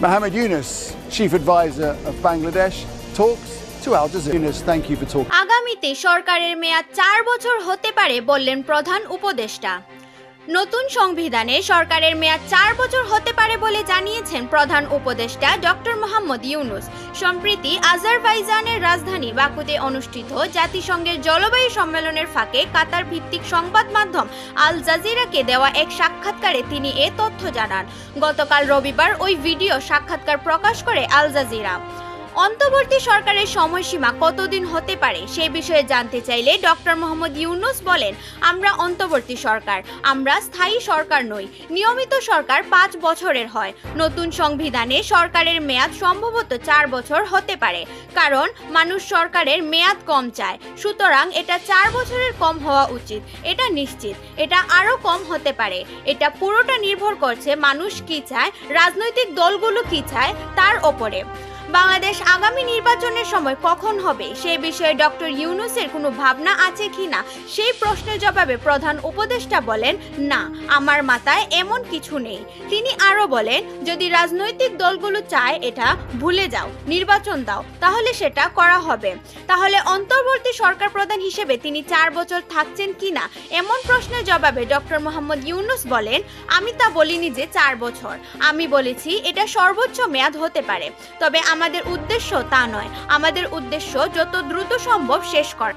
Mohammed Yunus, Chief Advisor of Bangladesh, talks to Al Jazeera. Yunus, thank you for talking. আগামীতে সরকারের মেয়াদ চার বছর হতে পারে বললেন প্রধান উপদেষ্টা নতুন সংবিধানে সরকারের মেয়াদ চার বছর হতে পারে বলে জানিয়েছেন প্রধান উপদেষ্টা ডক্টর মোহাম্মদ ইউনুস। সম্প্রতি আজারবাইজানের রাজধানী বাকুতে অনুষ্ঠিত জাতিসংঘের জলবায়ু সম্মেলনের ফাঁকে কাতার ভিত্তিক সংবাদ মাধ্যম আল জাজিরাকে দেওয়া এক সাক্ষাৎকারে তিনি এ তথ্য জানান। গতকাল রবিবার ওই ভিডিও সাক্ষাৎকার প্রকাশ করে আল জাজিরা। অন্তর্বর্তী সরকারের সময়সীমা কতদিন হতে পারে সে বিষয়ে জানতে চাইলে ডক্টর মোহাম্মদ ইউনুস বলেন, আমরা অন্তর্বর্তী সরকার, আমরা স্থায়ী সরকার নই, নিয়মিত সরকার পাঁচ বছরের হয়। নতুন সংবিধানে সরকারের মেয়াদ সম্ভবত চার বছর হতে পারে, কারণ মানুষ সরকারের মেয়াদ কম চায়। সুতরাং এটা চার বছরের কম হওয়া উচিত। এটা নিশ্চিত, এটা আরও কম হতে পারে। এটা পুরোটা নির্ভর করছে মানুষ কি চায়, রাজনৈতিক দলগুলো কি চায় তার ওপরে। বাংলাদেশ আগামী নির্বাচনের সময় কখন হবে? সে বিষয়ে ডক্টর ইউনুসের কোনো ভাবনা আছে কি না সেই প্রশ্নের জবাবে প্রধান উপদেষ্টা বলেন, না, আমার মাথায় এমন কিছু নেই। তিনি আরও বলেন, যদি রাজনৈতিক দলগুলো চায় এটা, ভুলে যাও, নির্বাচন দাও, তাহলে সেটা করা হবে। তাহলে অন্তর্বর্তী সরকার প্রধান হিসেবে তিনি চার বছর থাকছেন কিনা? এমন প্রশ্নের জবাবে ডক্টর মোহাম্মদ ইউনুস বলেন, আমি তা বলিনি যে চার বছর। আমি বলেছি এটা সর্বোচ্চ মেয়াদ হতে পারে। তবে আমাদের উদ্দেশ্য তা নয়। আমাদের উদ্দেশ্য যত দ্রুত সম্ভব শেষ করা।